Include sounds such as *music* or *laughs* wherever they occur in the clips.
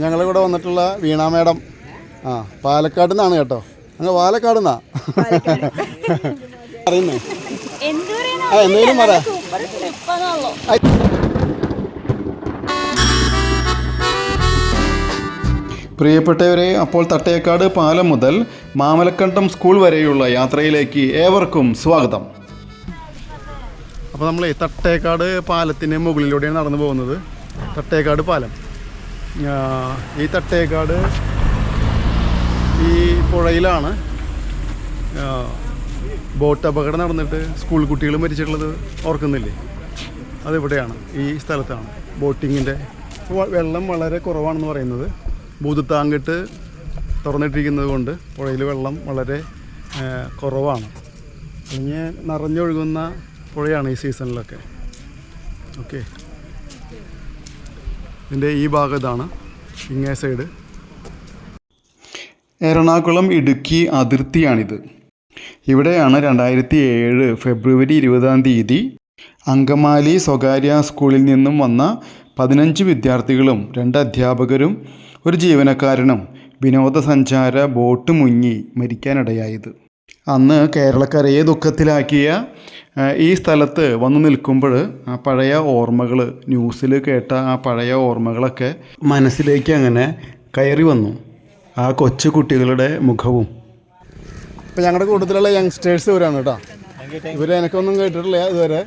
ഞങ്ങളിവിടെ വന്നിട്ടുള്ള വീണ മേഡം. ആ പാലക്കാട് നിന്നാണ് കേട്ടോ. അങ്ങ് പാലക്കാട് നിന്നാ. അറിയുന്നേ? ആ എന്തെങ്കിലും പ്രിയപ്പെട്ടവരെ അപ്പോൾ തട്ടേക്കാട് പാലം മുതൽ മാമലക്കണ്ടം സ്കൂൾ വരെയുള്ള യാത്രയിലേക്ക് ഏവർക്കും സ്വാഗതം. അപ്പോൾ നമ്മൾ തട്ടേക്കാട് പാലത്തിന് മുകളിലൂടെയാണ് നടന്നു പോകുന്നത്. തട്ടേക്കാട് പാലം. ഈ തട്ടേക്കാട് ഈ പുഴയിലാണ്. ബോട്ട് അപകടം നടന്നിട്ട് സ്കൂൾ കുട്ടികൾ മരിച്ചിട്ടുള്ളത് ഓർക്കുന്നില്ലേ? അതിവിടെയാണ് ഈ സ്ഥലത്താണ്. ബോട്ടിങ്ങിന്റെ വെള്ളം വളരെ കുറവാണെന്ന് പറയുന്നത്. ഭൂതത്താങ്കിട്ട് തുറന്നിട്ടിരിക്കുന്നത് കൊണ്ട് പുഴയിൽ വെള്ളം വളരെ കുറവാണ്. ഇനി നിറഞ്ഞൊഴുകുന്ന പുഴയാണ് ഈ സീസണിലൊക്കെ. ഓക്കെ. ഇതിന്റെ ഈ ഭാഗം ഇതാണ്. ഇങ്ങേ സൈഡ്. എറണാകുളം ഇടുക്കി അതിർത്തിയാണിത്. ഇവിടെയാണ് രണ്ടായിരത്തി ഏഴ് ഫെബ്രുവരി ഇരുപതാം തീയതി അങ്കമാലി സ്വകാര്യ സ്കൂളിൽ നിന്നും വന്ന പതിനഞ്ച് വിദ്യാർത്ഥികളും രണ്ട് അധ്യാപകരും ഒരു ജീവനക്കാരനും വിനോദസഞ്ചാര ബോട്ട് മുങ്ങി മരിക്കാനിടയായത്. അന്ന് കേരളക്കരയെ ദുഃഖത്തിലാക്കിയ ഈ സ്ഥലത്ത് വന്നു നിൽക്കുമ്പോൾ ആ പഴയ ഓർമ്മകൾ ന്യൂസിൽ കേട്ട ആ പഴയ ഓർമ്മകളൊക്കെ മനസ്സിലേക്ക് അങ്ങനെ കയറി വന്നു. ആ കൊച്ചു കുട്ടികളുടെ മുഖവും. ഇപ്പം ഞങ്ങളുടെ കൂട്ടത്തിലുള്ള യങ്സ്റ്റേഴ്സ് ഇവരാണ് കേട്ടോ ഇവർ എനിക്കൊന്നും കേട്ടിട്ടില്ല ഇതുവരെ.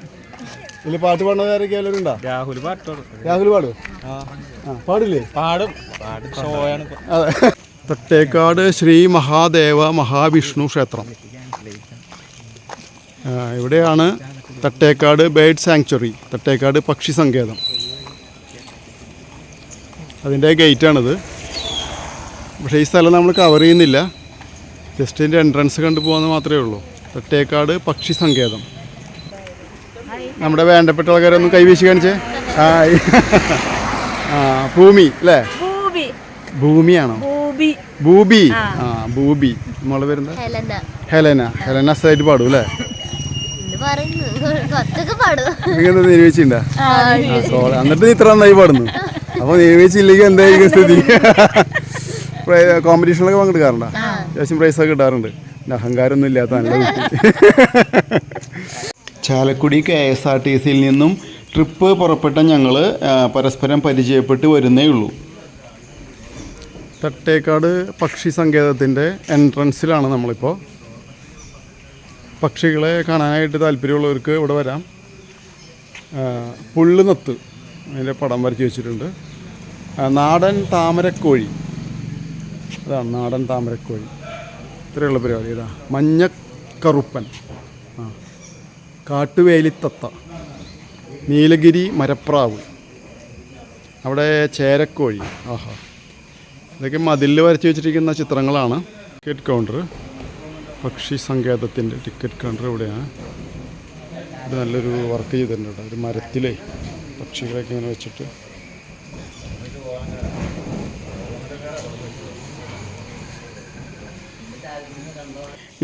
ഇതിൽ പാട്ട് പാടുന്നത് ആരൊക്കെ ഉണ്ടോ രാഹുൽ പാട്ടോ രാഹുൽ പാടും പാടില്ലേ? പാടും. അതെ. തട്ടേക്കാട് ശ്രീ മഹാദേവ മഹാവിഷ്ണു ക്ഷേത്രം. ഇവിടെയാണ് തട്ടേക്കാട് ബേഡ് സാങ്ച്വറി തട്ടേക്കാട് പക്ഷി സങ്കേതം. അതിന്റെ ഗേറ്റാണിത്. പക്ഷേ ഈ സ്ഥലം നമ്മൾ കവർ ചെയ്യുന്നില്ല. ജസ്റ്റ് ഇതിന്റെ എൻട്രൻസ് കണ്ടു പോകാമെന്ന് മാത്രമേ ഉള്ളൂ. തട്ടേക്കാട് പക്ഷി സങ്കേതം. നമ്മുടെ വേണ്ടപ്പെട്ട ആൾക്കാരൊന്നും കൈവീശി കാണിച്ചേ. ആ ഭൂമി അല്ലേ? ഭൂമിയാണോ? ഭൂബി ഭൂബി ആ. ബൂബി. മോളെ പേരെന്താ? ഹെലന. ഹെലന. ഹെലന സൈഡ് പാടും അല്ലേ? എന്ന് പറയുന്നു? കുറച്ചൊക്കെ പാടും. നിങ്ങൾക്ക് നിരൂപിച്ചിട്ടുണ്ടാ സോറി എന്നിട്ട് നീ ഇത്ര നന്നായി പാടുന്നു. അപ്പൊ നിരവേച്ചില്ലെങ്കിൽ എന്തായിരിക്കും സ്ഥിതി? കോമ്പറ്റീഷനിലൊക്കെ പങ്കെടുക്കാറുണ്ടോ? അത്യാവശ്യം പ്രൈസൊക്കെ കിട്ടാറുണ്ട്. അഹങ്കാരം അഹങ്കാരമൊന്നും ഇല്ലാത്ത നല്ല കുട്ടി. Chalakudy K S R T സിയിൽ നിന്നും ട്രിപ്പ് പുറപ്പെട്ട ഞങ്ങൾ പരസ്പരം പരിചയപ്പെട്ട് വരുന്നേ ഉള്ളൂ. തട്ടേക്കാട് പക്ഷി സങ്കേതത്തിന്റെ എൻട്രൻസിലാണ് നമ്മളിപ്പോൾ. പക്ഷികളെ കാണാനായിട്ട് താല്പര്യമുള്ളവർക്ക് ഇവിടെ വരാം. പുള്ളുനത്ത് അതിന്റെ പടം വരച്ച് വെച്ചിട്ടുണ്ട്. നാടൻ താമരക്കോഴി. അതാണ് നാടൻ താമരക്കോഴി. ഇത്രയുള്ള പരിപാടി. ഇതാ മഞ്ഞക്കറുപ്പൻ. ആ കാട്ടുവേലിത്തത്ത. നീലഗിരി മരപ്രാവ്. അവിടെ ചേരക്കോഴി. ആഹാ. ഇതൊക്കെ മതിലിൽ വരച്ച് വെച്ചിരിക്കുന്ന ചിത്രങ്ങളാണ്. ടിക്കറ്റ് കൗണ്ടർ പക്ഷി സങ്കേതത്തിന്റെ ടിക്കറ്റ് കൗണ്ടർ ഇവിടെയാണ്. ഇത് നല്ലൊരു വർക്ക് ചെയ്തിട്ടുണ്ട്. ഒരു മരത്തിലേ പക്ഷികളൊക്കെ ഇങ്ങനെ വെച്ചിട്ട്.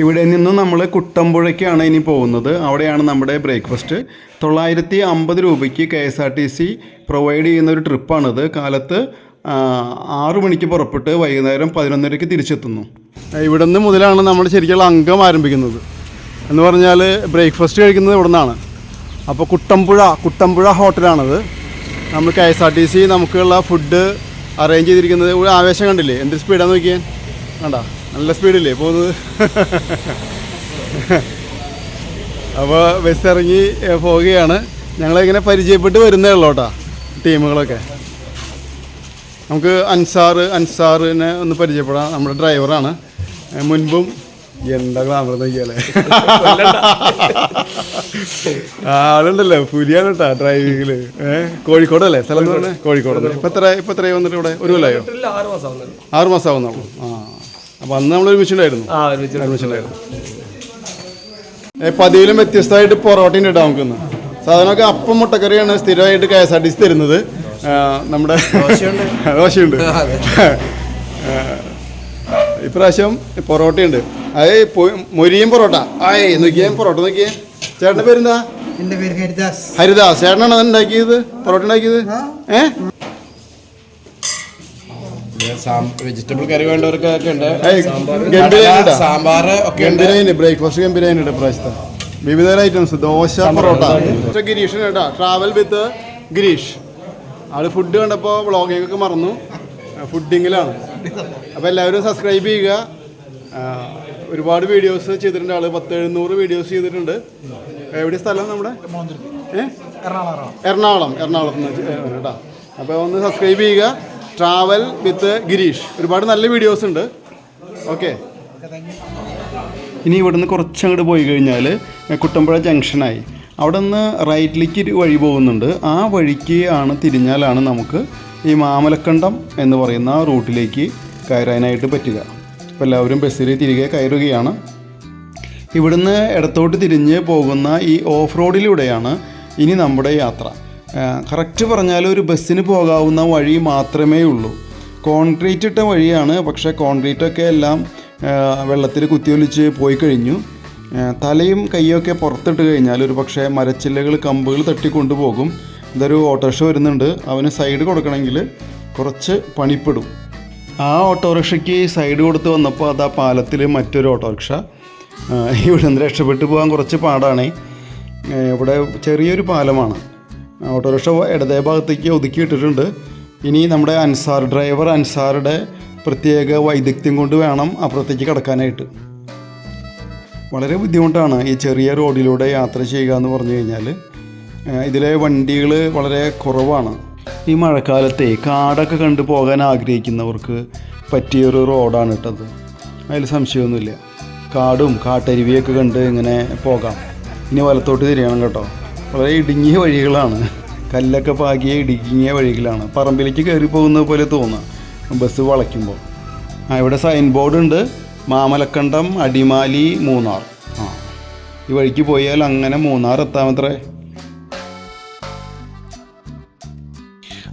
ഇവിടെ നിന്ന് നമ്മൾ കുട്ടമ്പുഴയ്ക്കാണ് ഇനി പോകുന്നത്. അവിടെയാണ് നമ്മുടെ ബ്രേക്ക്ഫാസ്റ്റ് തൊള്ളായിരത്തി അമ്പത് രൂപയ്ക്ക് K S R T C provide ചെയ്യുന്ന ഒരു ട്രിപ്പാണിത് കാലത്ത് ആറു മണിക്ക് പുറപ്പെട്ട് വൈകുന്നേരം പതിനൊന്നരയ്ക്ക് തിരിച്ചെത്തുന്നു. ഇവിടെ നിന്ന് മുതലാണ് നമ്മൾ ശരിക്കുള്ള അംഗം ആരംഭിക്കുന്നത്. എന്ന് പറഞ്ഞാൽ ബ്രേക്ക്ഫാസ്റ്റ് കഴിക്കുന്നത് ഇവിടെ നിന്നാണ് അപ്പോൾ കുട്ടമ്പുഴ കുട്ടമ്പുഴ ഹോട്ടലാണത്. നമ്മൾ K S R T C നമുക്കുള്ള ഫുഡ് അറേഞ്ച് ചെയ്തിരിക്കുന്നത്. ഒരു ആവേശം കണ്ടില്ലേ? എന്ത് സ്പീഡാന്ന് നോക്കിയാൽ കണ്ട? നല്ല സ്പീഡില്ലേ പോകുന്നത്? അപ്പോൾ ബസ് ഇറങ്ങി പോവുകയാണ്. ഞങ്ങളിങ്ങനെ പരിചയപ്പെട്ട് വരുന്നേ ഉള്ളൂ കേട്ടോ ടീമുകളൊക്കെ. നമുക്ക് അൻസാർ അൻസാറിനെ ഒന്ന് പരിചയപ്പെടാം. നമ്മുടെ ഡ്രൈവറാണ്. മുൻപും എന്താ ഗ്ലാമർ നോക്കിയാലേ? ആളുണ്ടല്ലോ. പുലിയാണ് കേട്ടോ ഡ്രൈവിങ്ങിൽ കോഴിക്കോടല്ലേ സ്ഥലം കോഴിക്കോട്. ഇപ്പം എത്ര ഇപ്പം എത്രയായി വന്നിട്ട് ഇവിടെ? ഒരു കൊല്ലമായോ ആറ് മാസം ആവുന്നുള്ളൂ. ആ അപ്പം അന്ന് നമ്മൾ ഒരുമിച്ച് ഉണ്ടായിരുന്നു. ഏ, പതിവിലും വ്യത്യസ്തമായിട്ട് പൊറോട്ടയും ഇടാം നമുക്കിന്ന്. സാധാരണ അപ്പം മുട്ടക്കറിയാണ് സ്ഥിരമായിട്ട് K S R T C തരുന്നത്. നമ്മുടെ ദോശയുണ്ട്. *laughs* ഇപ്രാവശ്യം പൊറോട്ടയുണ്ട്. അത് മൊരിയും പൊറോട്ട. ആയേ നോക്കിയേ പൊറോട്ട നോക്കിയേ. ചേട്ടന്റെ പേരെന്താ? എന്റെ പേര് ഹരിദാസ്. ഹരിദാസ്. ചേട്ടനാണ് അതുണ്ടാക്കിയത് പൊറോട്ട ഉണ്ടാക്കിയത്? ഏ? വെജിറ്റബിൾ കറി വേണ്ടവർക്കൊക്കെ ഉണ്ട്. സാമ്പാർ ഗംഭീരയിന് ബ്രേക്ക്ഫാസ്റ്റ് ഗംഭീരയിനുണ്ട് പ്രാവശ്യത്തെ വിവിധ ഐറ്റംസ്. ദോശ പൊറോട്ട. ഗിരീഷ് കേട്ടോ. ട്രാവൽ വിത്ത് ഗിരീഷ് ആൾ ഫുഡ് കണ്ടപ്പോൾ വ്ളോഗിംഗ് ഒക്കെ മറന്നു. ഫുഡിങ്ങിലാണ് അപ്പോൾ എല്ലാവരും സബ്സ്ക്രൈബ് ചെയ്യുക. ഒരുപാട് വീഡിയോസ് ചെയ്തിട്ടുണ്ട് ആൾ. പത്ത് എഴുന്നൂറ് വീഡിയോസ് ചെയ്തിട്ടുണ്ട്. എവിടെ സ്ഥലം നമ്മുടെ? എറണാകുളം. എറണാകുളം എറണാകുളത്ത് നിന്ന് കേട്ടോ. അപ്പോൾ ഒന്ന് സബ്സ്ക്രൈബ് ചെയ്യുക. ട്രാവൽ വിത്ത് ഗിരീഷ് ഒരുപാട് നല്ല വീഡിയോസ് ഉണ്ട്. ഓക്കെ ഇനി ഇവിടുന്ന് കുറച്ചങ്ങോട്ട് പോയി കഴിഞ്ഞാൽ കുട്ടമ്പുഴ ജംഗ്ഷനായി അവിടെ നിന്ന് റൈറ്റിലേക്ക് വഴി പോകുന്നുണ്ട്. ആ വഴിക്ക് ആണ് തിരിഞ്ഞാലാണ് നമുക്ക് ഈ മാമലക്കണ്ടം എന്ന് പറയുന്ന ആ റൂട്ടിലേക്ക് കയറാനായിട്ട് പറ്റുക. അപ്പോൾ എല്ലാവരും ബസ്സിൽ തിരികെ കയറുകയാണ്. ഇവിടുന്ന് ഇടത്തോട്ട് തിരിഞ്ഞ് പോകുന്ന ഈ ഓഫ് റോഡിലൂടെയാണ് ഇനി നമ്മുടെ യാത്ര. കറക്റ്റ് പറഞ്ഞാൽ ഒരു ബസ്സിന് പോകാവുന്ന വഴി മാത്രമേ ഉള്ളൂ. കോൺക്രീറ്റ് ഇട്ട വഴിയാണ് പക്ഷേ കോൺക്രീറ്റൊക്കെ എല്ലാം വെള്ളത്തിൽ കുത്തിയൊലിച്ച് പോയി കഴിഞ്ഞു. തലയും കൈയൊക്കെ പുറത്തിട്ട് കഴിഞ്ഞാൽ ഒരു പക്ഷേ മരച്ചില്ലകൾ കമ്പുകൾ തട്ടിക്കൊണ്ടുപോകും. ഇതൊരു ഓട്ടോറിക്ഷ വരുന്നുണ്ട്. അവന് സൈഡ് കൊടുക്കണമെങ്കിൽ കുറച്ച് പണിപ്പെടും. ആ ഓട്ടോറിക്ഷയ്ക്ക് സൈഡ് കൊടുത്ത് വന്നപ്പോൾ അത് ആ പാലത്തിൽ മറ്റൊരു ഓട്ടോറിക്ഷ. ഇവിടെ നിന്ന് രക്ഷപ്പെട്ടു പോകാൻ കുറച്ച് പാടാണ്. ഇവിടെ ചെറിയൊരു പാലമാണ്. ഓട്ടോറിക്ഷ ഇടതേ ഭാഗത്തേക്ക് ഒതുക്കിയിട്ടിട്ടുണ്ട് ഇനി നമ്മുടെ അൻസാർ ഡ്രൈവർ അൻസാറുടെ പ്രത്യേക വൈദഗ്ധ്യം കൊണ്ട് വേണം അപ്പുറത്തേക്ക് കിടക്കാനായിട്ട്. വളരെ ബുദ്ധിമുട്ടാണ് ഈ ചെറിയ റോഡിലൂടെ യാത്ര ചെയ്യുക എന്ന് പറഞ്ഞു കഴിഞ്ഞാൽ. ഇതിലെ വണ്ടികൾ വളരെ കുറവാണ്. ഈ മഴക്കാലത്തെ കാടൊക്കെ കണ്ടു പോകാൻ ആഗ്രഹിക്കുന്നവർക്ക് പറ്റിയൊരു റോഡാണ് ഇട്ടത്. അതിൽ സംശയമൊന്നുമില്ല. കാടും കാട്ടരുവിയൊക്കെ കണ്ട് ഇങ്ങനെ പോകാം. ഇനി വലത്തോട്ട് തിരിയണം കേട്ടോ. വളരെ ഇടുങ്ങിയ വഴികളാണ്. കല്ലൊക്കെ പാകിയ ഇടുങ്ങിയ വഴികളാണ്. പറമ്പിലേക്ക് കയറി പോകുന്നത് പോലെ തോന്നുക ബസ് വളയ്ക്കുമ്പോൾ. ആ ഇവിടെ സൈൻ ബോർഡ് ഉണ്ട്. മാമലക്കണ്ടം അടിമാലി മൂന്നാർ. ആ. ഈ വഴിക്ക് പോയാൽ അങ്ങനെ മൂന്നാർ എത്താമത്രേ.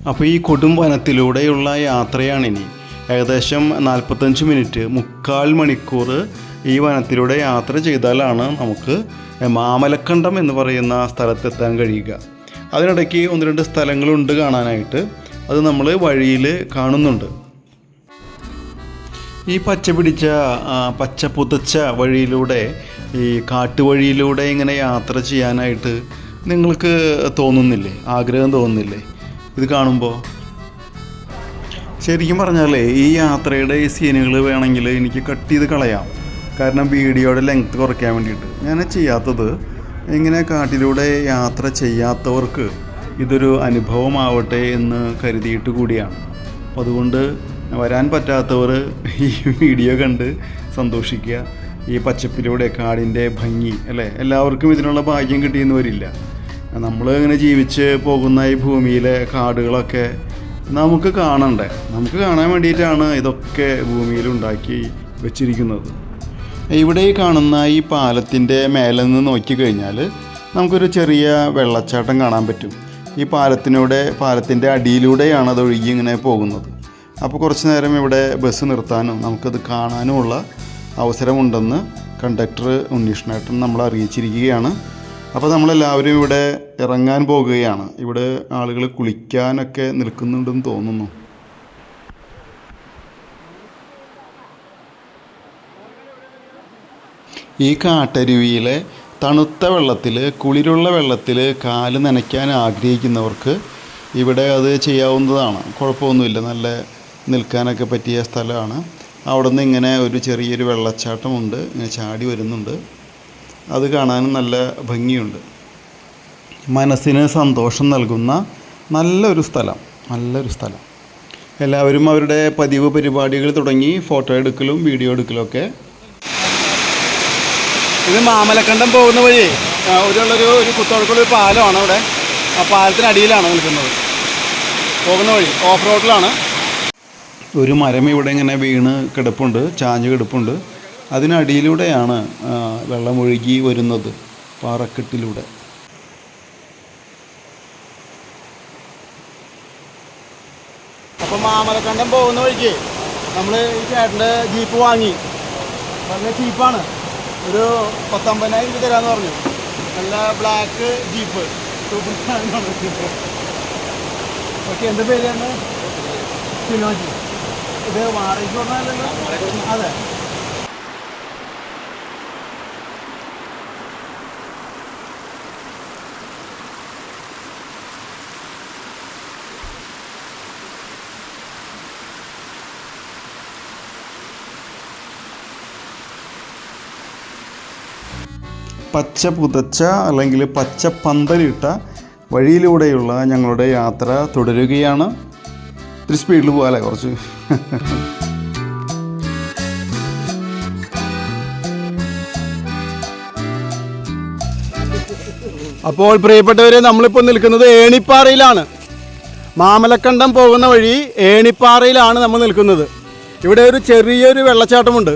അപ്പോൾ ഈ കൊടും വനത്തിലൂടെയുള്ള യാത്രയാണിനി. ഏകദേശം നാൽപ്പത്തഞ്ച് മിനിറ്റ് മുക്കാൽ മണിക്കൂർ ഈ വനത്തിലൂടെ യാത്ര ചെയ്താലാണ് നമുക്ക് മാമലക്കണ്ടം എന്ന് പറയുന്ന സ്ഥലത്തെത്താൻ കഴിയുക. അതിനിടയ്ക്ക് ഒന്ന് രണ്ട് സ്ഥലങ്ങളുണ്ട് കാണാനായിട്ട്. അത് നമ്മൾ വഴിയിൽ കാണുന്നുണ്ട്. ഈ പച്ച പിടിച്ച പച്ച പുതച്ച വഴിയിലൂടെ ഈ കാട്ടുവഴിയിലൂടെ ഇങ്ങനെ യാത്ര ചെയ്യാനായിട്ട് നിങ്ങൾക്ക് തോന്നുന്നില്ലേ? ആഗ്രഹം തോന്നുന്നില്ലേ? ഇത് കാണുമ്പോൾ ശരിക്കും പറഞ്ഞാൽ ഈ യാത്രയുടെ ഈ സീനുകൾ വേണമെങ്കിൽ എനിക്ക് കട്ട് ചെയ്ത് കളയാം. കാരണം വീഡിയോയുടെ ലെങ്ത് കുറയ്ക്കാൻ വേണ്ടിയിട്ട്. ഞാൻ ചെയ്യാത്തത് ഇങ്ങനെ കാട്ടിലൂടെ യാത്ര ചെയ്യാത്തവർക്ക് ഇതൊരു അനുഭവമാവട്ടെ എന്ന് കരുതിയിട്ട് കൂടിയാണ്. അതുകൊണ്ട് വരാൻ പറ്റാത്തവർ ഈ വീഡിയോ കണ്ട് സന്തോഷിക്കുക. ഈ പച്ചപ്പിലൂടെ കാടിന്റെ ഭംഗി അല്ലേ? എല്ലാവർക്കും ഇതിനുള്ള ഭാഗ്യം കിട്ടിയെന്ന് വരില്ല നമ്മൾ ഇങ്ങനെ ജീവിച്ച് പോകുന്ന ഈ ഭൂമിയിലെ കാടുകളൊക്കെ നമുക്ക് കാണണ്ടേ? നമുക്ക് കാണാൻ വേണ്ടിയിട്ടാണ് ഇതൊക്കെ ഭൂമിയിൽ ഉണ്ടാക്കി വെച്ചിരിക്കുന്നത്. ഇവിടെ ഈ കാണുന്ന ഈ പാലത്തിന്റെ മേലെ നിന്ന് നോക്കിക്കഴിഞ്ഞാൽ നമുക്കൊരു ചെറിയ വെള്ളച്ചാട്ടം കാണാൻ പറ്റും. ഈ പാലത്തിനൂടെ പാലത്തിന്റെ അടിയിലൂടെയാണ് അത് ഒഴുകി ഇങ്ങനെ പോകുന്നത്. അപ്പോൾ കുറച്ച് നേരം ഇവിടെ ബസ് നിർത്താനും നമുക്കത് കാണാനുമുള്ള അവസരമുണ്ടെന്ന് കണ്ടക്ടർ ഉണ്ണീഷ്ണേട്ടൻ നമ്മൾ അറിയിച്ചിരിക്കുകയാണ്. അപ്പോൾ നമ്മളെല്ലാവരും ഇവിടെ ഇറങ്ങാൻ പോകുകയാണ്. ഇവിടെ ആളുകൾ കുളിക്കാനൊക്കെ നിൽക്കുന്നുണ്ടെന്ന് തോന്നുന്നു. ഈ കാട്ടരുവിയിലെ തണുത്ത വെള്ളത്തിൽ കുളിരുള്ള വെള്ളത്തിൽ കാൽ നനയ്ക്കാൻ ആഗ്രഹിക്കുന്നവർക്ക് ഇവിടെ അത് ചെയ്യാവുന്നതാണ്. കുഴപ്പമൊന്നുമില്ല. നല്ല നിൽക്കാനൊക്കെ പറ്റിയ സ്ഥലമാണ്. അവിടെ നിന്ന് ഇങ്ങനെ ഒരു ചെറിയൊരു വെള്ളച്ചാട്ടമുണ്ട്. ഇങ്ങനെ ചാടി വരുന്നുണ്ട്. അത് കാണാനും നല്ല ഭംഗിയുണ്ട്. മനസ്സിന് സന്തോഷം നൽകുന്ന നല്ലൊരു സ്ഥലം. നല്ലൊരു സ്ഥലം. എല്ലാവരും അവരുടെ പതിവ് പരിപാടികൾ തുടങ്ങി ഫോട്ടോ എടുക്കലും വീഡിയോ എടുക്കലും ഒക്കെ. ഇത് മാമലക്കണ്ടം പോകുന്ന വഴി. ഒരുള്ളൊരു ഒരു കുത്തോടക്കുള്ള ഒരു പാലമാണ് അവിടെ. ആ പാലത്തിനടിയിലാണ് നിൽക്കുന്നത്. പോകുന്ന വഴി. ഓഫ് റോഡിലാണ് ഒരു മരം ഇവിടെ ഇങ്ങനെ വീണ് കിടപ്പുണ്ട് ചാഞ്ഞ് കിടപ്പുണ്ട്. അതിനടിയിലൂടെയാണ് വെള്ളമൊഴുകി വരുന്നത് പാറക്കെട്ടിലൂടെ. അപ്പം മാമലക്കണ്ടം പോകുന്ന വഴിക്ക് നമ്മൾ ഈ ചേട്ടന്റെ ജീപ്പ് വാങ്ങി. നല്ല ജീപ്പാണ് ഒരു പത്തൊമ്പതിനായിരം രൂപ തരാമെന്ന് പറഞ്ഞു. നല്ല ബ്ലാക്ക് ജീപ്പ്. സൂപ്പർ ഓക്കെ എന്റെ പേരാണ് ഷിനോജി ഇത് പറഞ്ഞാലല്ലോ അതെ. പച്ച പുതച്ച അല്ലെങ്കിൽ പച്ച പന്തലിട്ട വഴിയിലൂടെയുള്ള ഞങ്ങളുടെ യാത്ര തുടരുകയാണ്. ഇത്തിരി സ്പീഡിൽ പോകാല്ലേ കുറച്ച്. അപ്പോൾ പ്രിയപ്പെട്ടവരെ നമ്മളിപ്പോൾ നിൽക്കുന്നത് ഏണിപ്പാറയിലാണ്. മാമലക്കണ്ടം പോകുന്ന വഴി ഏണിപ്പാറയിലാണ് നമ്മൾ നിൽക്കുന്നത്. ഇവിടെ ഒരു ചെറിയൊരു വെള്ളച്ചാട്ടമുണ്ട്.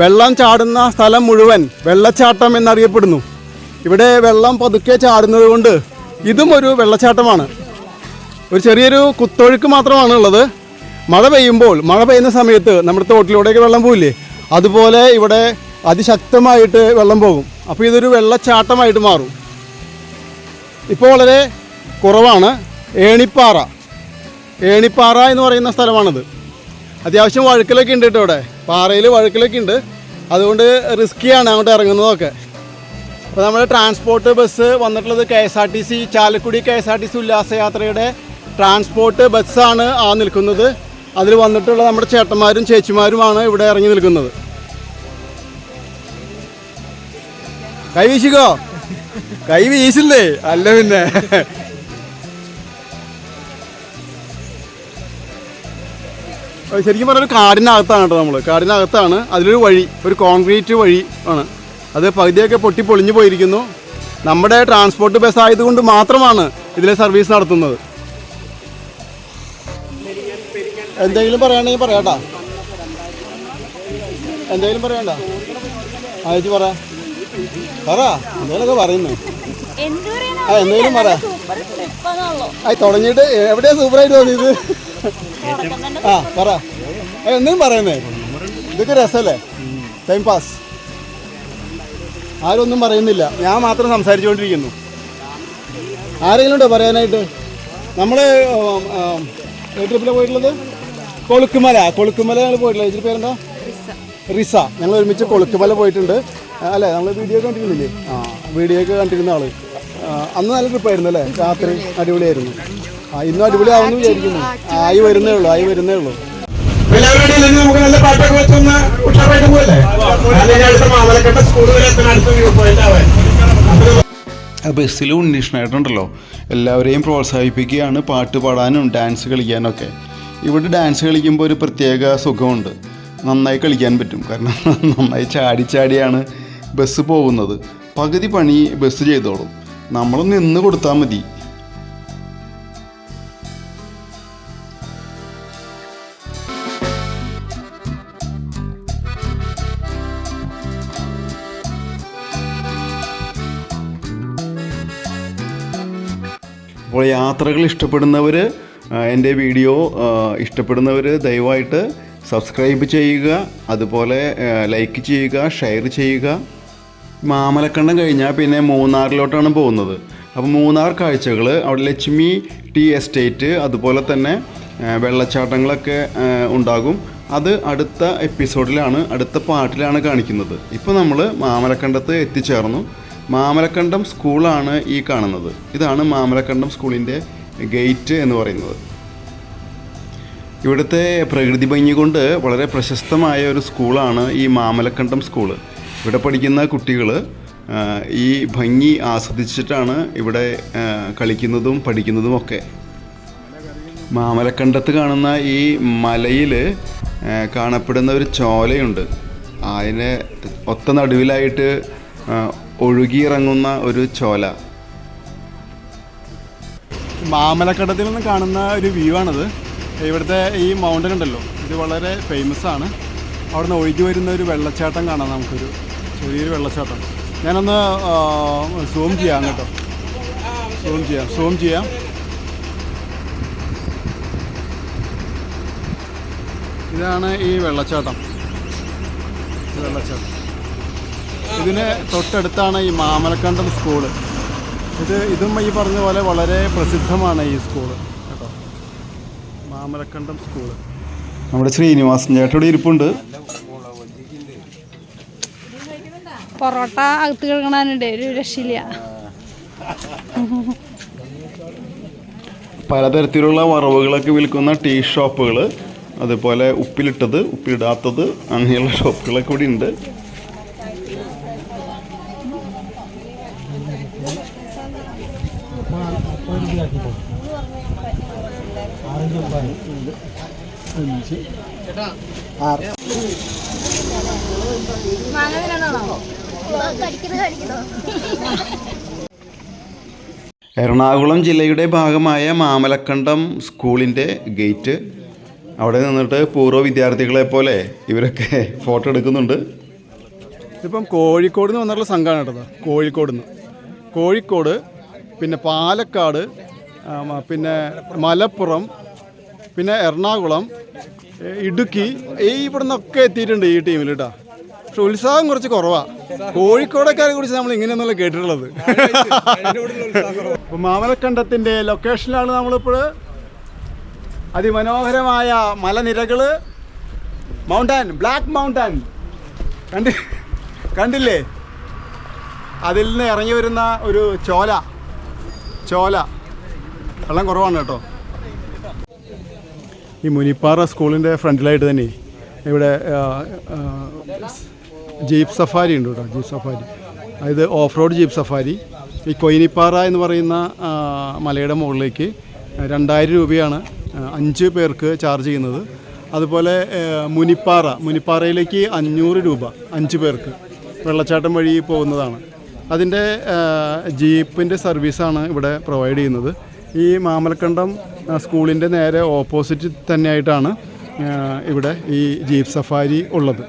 വെള്ളം ചാടുന്ന സ്ഥലം മുഴുവൻ വെള്ളച്ചാട്ടം എന്നറിയപ്പെടുന്നു. ഇവിടെ വെള്ളം പതുക്കെ ചാടുന്നത് കൊണ്ട് ഇതും ഒരു വെള്ളച്ചാട്ടമാണ്. ഒരു ചെറിയൊരു കുത്തൊഴുക്ക് മാത്രമാണ് ഉള്ളത്. മഴ പെയ്യുമ്പോൾ മഴ പെയ്യുന്ന സമയത്ത് നമ്മുടെ തോട്ടിലൂടെയൊക്കെ വെള്ളം പോയില്ലേ അതുപോലെ ഇവിടെ അതിശക്തമായിട്ട് വെള്ളം പോകും. അപ്പോൾ ഇതൊരു വെള്ളച്ചാട്ടമായിട്ട് മാറും. ഇപ്പോൾ വളരെ കുറവാണ്. ഏണിപ്പാറ. ഏണിപ്പാറ എന്ന് പറയുന്ന സ്ഥലമാണിത്. അത്യാവശ്യം വഴുക്കലൊക്കെ ഉണ്ട് കേട്ടോ ഇവിടെ. പാറയിൽ വഴുക്കലൊക്കെ ഉണ്ട്. അതുകൊണ്ട് റിസ്ക്കിയാണ് അങ്ങോട്ട് ഇറങ്ങുന്നതൊക്കെ. അപ്പോൾ നമ്മുടെ ട്രാൻസ്പോർട്ട് ബസ് വന്നിട്ടുള്ളത് K S R T C Chalakudy K S R T C ഉല്ലാസയാത്രയുടെ transport ബസ്സാണ് ആ നിൽക്കുന്നത്. അതിൽ വന്നിട്ടുള്ള നമ്മുടെ ചേട്ടന്മാരും ചേച്ചിമാരുമാണ് ഇവിടെ ഇറങ്ങി നിൽക്കുന്നത്. കൈ വീശിക്കോ? കൈ വീശില്ലേ? അല്ല പിന്നെ. ശരിക്കും പറഞ്ഞാൽ കാടിനകത്താണ് കേട്ടോ നമ്മൾ കാടിനകത്താണ്. അതിലൊരു വഴി ഒരു കോൺക്രീറ്റ് വഴി ആണ്. അത് പകുതിയൊക്കെ പൊട്ടി പൊളിഞ്ഞു പോയിരിക്കുന്നു. നമ്മുടെ ട്രാൻസ്പോർട്ട് ബസ് ആയതുകൊണ്ട് മാത്രമാണ് ഇതിലെ സർവീസ് നടത്തുന്നത്. എന്തെങ്കിലും പറയുകയാണെങ്കിൽ പറയാട്ടാ എന്തെങ്കിലും പറയണ്ട അയച്ചു പറ. പറ. എന്തെങ്കിലുമൊക്കെ പറയുന്നു. ആ, എന്തെങ്കിലും പറ. ആയി തുടങ്ങിയിട്ട് എവിടെയാ സൂപ്പറായിട്ട് തോന്നിയത്? ആ പറ. എന്തെങ്കിലും പറയുന്നേ. ഇതൊക്കെ രസമല്ലേ ടൈം പാസ് ആരൊന്നും ഒന്നും പറയുന്നില്ല. ഞാൻ മാത്രം സംസാരിച്ചുകൊണ്ടിരിക്കുന്നു. ആരെങ്കിലും ഉണ്ടോ പറയാനായിട്ട്? നമ്മൾ ട്രിപ്പിലാണ് പോയിട്ടുള്ളത്? കൊളുക്കുമല. കൊളുക്കുമല ഞങ്ങൾ പോയിട്ടില്ല. ഇതിൽ പേരെന്താ? റിസ. ഞങ്ങൾ ഒരുമിച്ച് കൊളുക്കുമല പോയിട്ടുണ്ട്. അല്ലേ? നമ്മൾ വീഡിയോ കണ്ടിരുന്നില്ലേ? ആ വീഡിയോ ഒക്കെ കണ്ടിരുന്ന ആൾ. അന്ന് നല്ല ട്രിപ്പായിരുന്നു അല്ലേ? രാത്രി അടിപൊളിയായിരുന്നു. ആ ഇന്നും അടിപൊളിയാവുമെന്ന് വിചാരിക്കുന്നു. ആയി വരുന്നേ ഉള്ളൂ ആയി വരുന്നേ ഉള്ളൂ. ബസ്സിലും ഇല്ലെങ്കിൽ നമുക്ക് നല്ല പാട്ടൊക്കെ വെച്ചൊന്ന് ഉഷാറായിട്ട് പോകല്ലേ അല്ലെങ്കിൽ അടുത്ത മാമലക്കട്ട സ്കൂൾ വരെ എത്തണം. അടുത്ത വ്യൂ പോയിന്റ് ആവാൻ. ആ ബസ്സിൽ ഉണ്ണീഷണായിട്ടുണ്ടല്ലോ എല്ലാവരെയും പ്രോത്സാഹിപ്പിക്കുകയാണ്. പാട്ട് പാടാനും ഡാൻസ് കളിക്കാനൊക്കെ ഇവിടെ ഡാൻസ് കളിക്കുമ്പോൾ ഒരു പ്രത്യേക സുഖമുണ്ട്. നന്നായി കളിക്കാൻ പറ്റും. കാരണം *laughs* നന്നായി ചാടി ചാടിയാണ് ബസ് പോകുന്നത്. പകുതി പണി ബസ് ചെയ്തോളും. നമ്മൾ നിന്ന് കൊടുത്താൽ മതി. അപ്പോൾ യാത്രകൾ ഇഷ്ടപ്പെടുന്നവർ എന്റെ വീഡിയോ ഇഷ്ടപ്പെടുന്നവർ ദയവായിട്ട് സബ്സ്ക്രൈബ് ചെയ്യുക അതുപോലെ ലൈക്ക് ചെയ്യുക ഷെയർ ചെയ്യുക. മാമലക്കണ്ടം കഴിഞ്ഞാൽ പിന്നെ മൂന്നാറിലോട്ടാണ് പോകുന്നത്. അപ്പോൾ മൂന്നാർ കാഴ്ചകൾ അവിടെ ലക്ഷ്മി ടീ എസ്റ്റേറ്റ് അതുപോലെ തന്നെ വെള്ളച്ചാട്ടങ്ങളൊക്കെ ഉണ്ടാകും. അത് അടുത്ത എപ്പിസോഡിലാണ് അടുത്ത പാട്ടിലാണ് കാണിക്കുന്നത്. ഇപ്പോൾ നമ്മൾ മാമലക്കണ്ടത്ത് എത്തിച്ചേർന്നു. മാമലക്കണ്ടം സ്കൂളാണ് ഈ കാണുന്നത്. ഇതാണ് മാമലക്കണ്ടം സ്കൂളിന്റെ ഗേറ്റ് എന്ന് പറയുന്നത്. ഇവിടുത്തെ പ്രകൃതി ഭംഗി കൊണ്ട് വളരെ പ്രശസ്തമായ ഒരു സ്കൂളാണ് ഈ മാമലക്കണ്ടം സ്കൂൾ. ഇവിടെ പഠിക്കുന്ന കുട്ടികൾ ഈ ഭംഗി ആസ്വദിച്ചിട്ടാണ് ഇവിടെ കളിക്കുന്നതും പഠിക്കുന്നതും ഒക്കെ. മാമലക്കണ്ടത്ത് കാണുന്ന ഈ മലയിൽ കാണപ്പെടുന്ന ഒരു ചോലയുണ്ട്. അതിന് ഒത്ത നടുവിലായിട്ട് ഒഴുകിയിറങ്ങുന്ന ഒരു ചോല. മാമലക്കടത്തിൽ നിന്ന് കാണുന്ന ഒരു വ്യൂ ആണിത്. ഇവിടുത്തെ ഈ മൗണ്ടൻ ഉണ്ടല്ലോ ഇത് വളരെ ഫേമസ് ആണ്. അവിടെ നിന്ന് ഒഴുകി വരുന്ന ഒരു വെള്ളച്ചാട്ടം കാണാം നമുക്കൊരു ചെറിയൊരു വെള്ളച്ചാട്ടം. ഞാനൊന്ന് സൂം ചെയ്യാം കേട്ടോ. സൂം ചെയ്യാം സൂം ചെയ്യാം. ഇതാണ് ഈ വെള്ളച്ചാട്ടം. വെള്ളച്ചാട്ടം. ഇതിന് തൊട്ടടുത്താണ് ഈ മാമലക്കണ്ടം സ്കൂൾ ഇത് ഇതും ഈ പറഞ്ഞ പോലെ വളരെ പ്രസിദ്ധമാണ് ഈ സ്കൂൾ കേട്ടോ. മാമലക്കണ്ടം സ്കൂൾ. നമ്മുടെ ശ്രീനിവാസൻ ചേട്ടയുടെ ഇരിപ്പുണ്ട്. പൊറോട്ട അകത്ത് കിടക്കണുണ്ട് ഒരു രക്ഷയില്ല. പലതരത്തിലുള്ള വറവുകളൊക്കെ വിൽക്കുന്ന ടീ ഷോപ്പുകൾ അതുപോലെ ഉപ്പിലിട്ടത് ഉപ്പിലിടാത്തത് അങ്ങനെയുള്ള ഷോപ്പുകളൊക്കെ ഇവിടെ ഉണ്ട്. കടിക്കുന്നത് ആറ് എറണാകുളം ജില്ലയുടെ ഭാഗമായ മാമലക്കണ്ടം സ്കൂളിന്റെ ഗേറ്റ്. അവിടെ നിന്നിട്ട് പൂർവ വിദ്യാർത്ഥികളെ പോലെ ഇവരൊക്കെ ഫോട്ടോ എടുക്കുന്നുണ്ട്. ഇപ്പം കോഴിക്കോട് നിന്ന് വന്നിട്ടുള്ള സംഘമാണ് കേട്ടത് കോഴിക്കോട് നിന്ന്. കോഴിക്കോട് പിന്നെ പാലക്കാട് പിന്നെ മലപ്പുറം പിന്നെ എറണാകുളം ഇടുക്കി ഈ ഇവിടെ നിന്നൊക്കെ എത്തിയിട്ടുണ്ട് ഈ ടീമിൽ കേട്ടോ പക്ഷെ ഉത്സാഹം കുറച്ച് കുറവാണ് കോഴിക്കോടക്കാരെ കുറിച്ച് നമ്മൾ ഇങ്ങനെയൊന്നുമല്ല കേട്ടിട്ടുള്ളത്. മാമലക്കണ്ടത്തിന്റെ ലൊക്കേഷനിലാണ് നമ്മളിപ്പോൾ അതിമനോഹരമായ മലനിരകൾ മൗണ്ടൻ ബ്ലാക്ക് മൗണ്ടൻ കണ്ടി കണ്ടില്ലേ? അതിൽ നിന്ന് ഇറങ്ങി വരുന്ന ഒരു ചോല. ചോല. വെള്ളം കുറവാണ് കേട്ടോ. ഈ മുനിപ്പാറ സ്കൂളിന്റെ ഫ്രണ്ടിലായിട്ട് തന്നെ ഇവിടെ ജീപ്പ് സഫാരി ഉണ്ട് കേട്ടോ ജീപ്പ് സഫാരി. അതായത് ഓഫ് റോഡ് ജീപ്പ് സഫാരി. ഈ കൊയിനിപ്പാറ എന്ന് പറയുന്ന മലയുടെ മുകളിലേക്ക് രണ്ടായിരം രൂപയാണ് അഞ്ച് പേർക്ക് ചാർജ് ചെയ്യുന്നത്. അതുപോലെ മുനിപ്പാറ മുനിപ്പാറയിലേക്ക് അഞ്ഞൂറ് രൂപ അഞ്ച് പേർക്ക് വെള്ളച്ചാട്ടം വഴി പോകുന്നതാണ്. അതിന്റെ ജീപ്പിന്റെ സർവീസാണ് ഇവിടെ പ്രൊവൈഡ് ചെയ്യുന്നത്. ഈ മാമലക്കണ്ടം സ്കൂളിന്റെ നേരെ ഓപ്പോസിറ്റ് തന്നെയായിട്ടാണ് ഇവിടെ ഈ ജീപ്പ് സഫാരി ഉള്ളത്.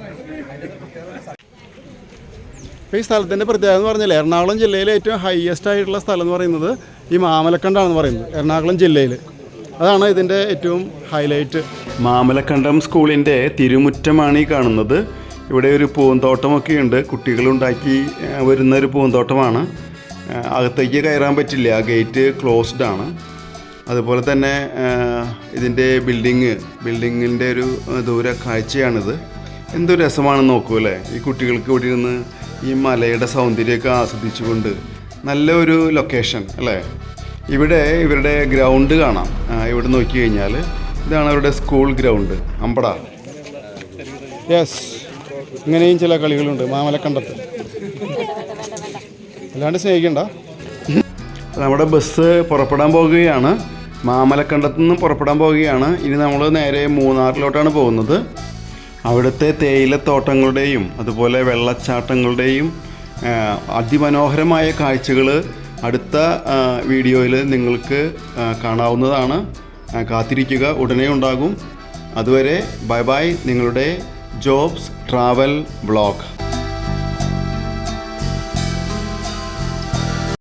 ഈ സ്ഥലത്തിന്റെ പ്രത്യേകത എന്ന് പറഞ്ഞാൽ എറണാകുളം ജില്ലയിലെ ഏറ്റവും ഹയസ്റ്റ് ആയിട്ടുള്ള സ്ഥലം എന്ന് പറയുന്നത് ഈ മാമലക്കണ്ടാണെന്ന് പറയുന്നത് എറണാകുളം ജില്ലയിൽ അതാണ് ഇതിന്റെ ഏറ്റവും ഹൈലൈറ്റ് മാമലക്കണ്ടം സ്കൂളിന്റെ തിരുമുറ്റമാണ് ഈ കാണുന്നത്. ഇവിടെ ഒരു പൂന്തോട്ടമൊക്കെ ഉണ്ട്. കുട്ടികളുണ്ടാക്കി വരുന്ന ഒരു പൂന്തോട്ടമാണ്. അകത്തേക്ക് കയറാൻ പറ്റില്ല. ഗേറ്റ് ക്ലോസ്ഡ് ആണ്. അതുപോലെ തന്നെ ഇതിന്റെ ബിൽഡിങ് ബിൽഡിങ്ങിന്റെ ഒരു ദൂര കാഴ്ചയാണിത്. എന്തൊരു രസമാണെന്ന് നോക്കൂ അല്ലേ ഈ കുട്ടികൾക്ക് ഇവിടെ ഇരുന്ന് ഈ മലയുടെ സൗന്ദര്യമൊക്കെ ആസ്വദിച്ചുകൊണ്ട് നല്ലൊരു ലൊക്കേഷൻ അല്ലേ? ഇവിടെ ഇവരുടെ ഗ്രൗണ്ട് കാണാം. ഇവിടെ നോക്കി കഴിഞ്ഞാൽ ഇതാണ് അവരുടെ സ്കൂൾ ഗ്രൗണ്ട് അമ്പട. യെസ് ഇങ്ങനെയും ചില കളികളുണ്ട് മാമലക്കണ്ടത്ത്. അല്ലാണ്ട് സ്നേഹിക്കണ്ട. നമ്മുടെ ബസ് പുറപ്പെടാൻ പോകുകയാണ്. മാമലക്കണ്ടത്തു നിന്ന് പുറപ്പെടാൻ പോവുകയാണ്. ഇനി നമ്മൾ നേരെ മൂന്നാറിലോട്ടാണ് പോകുന്നത്. അവിടുത്തെ തേയിലത്തോട്ടങ്ങളുടെയും അതുപോലെ വെള്ളച്ചാട്ടങ്ങളുടെയും അതിമനോഹരമായ കാഴ്ചകൾ അടുത്ത വീഡിയോയിൽ നിങ്ങൾക്ക് കാണാവുന്നതാണ്. കാത്തിരിക്കുക ഉടനെ ഉണ്ടാകും. അതുവരെ ബൈ ബൈ നിങ്ങളുടെ ജോബ്സ് ട്രാവൽ ബ്ലോഗ്.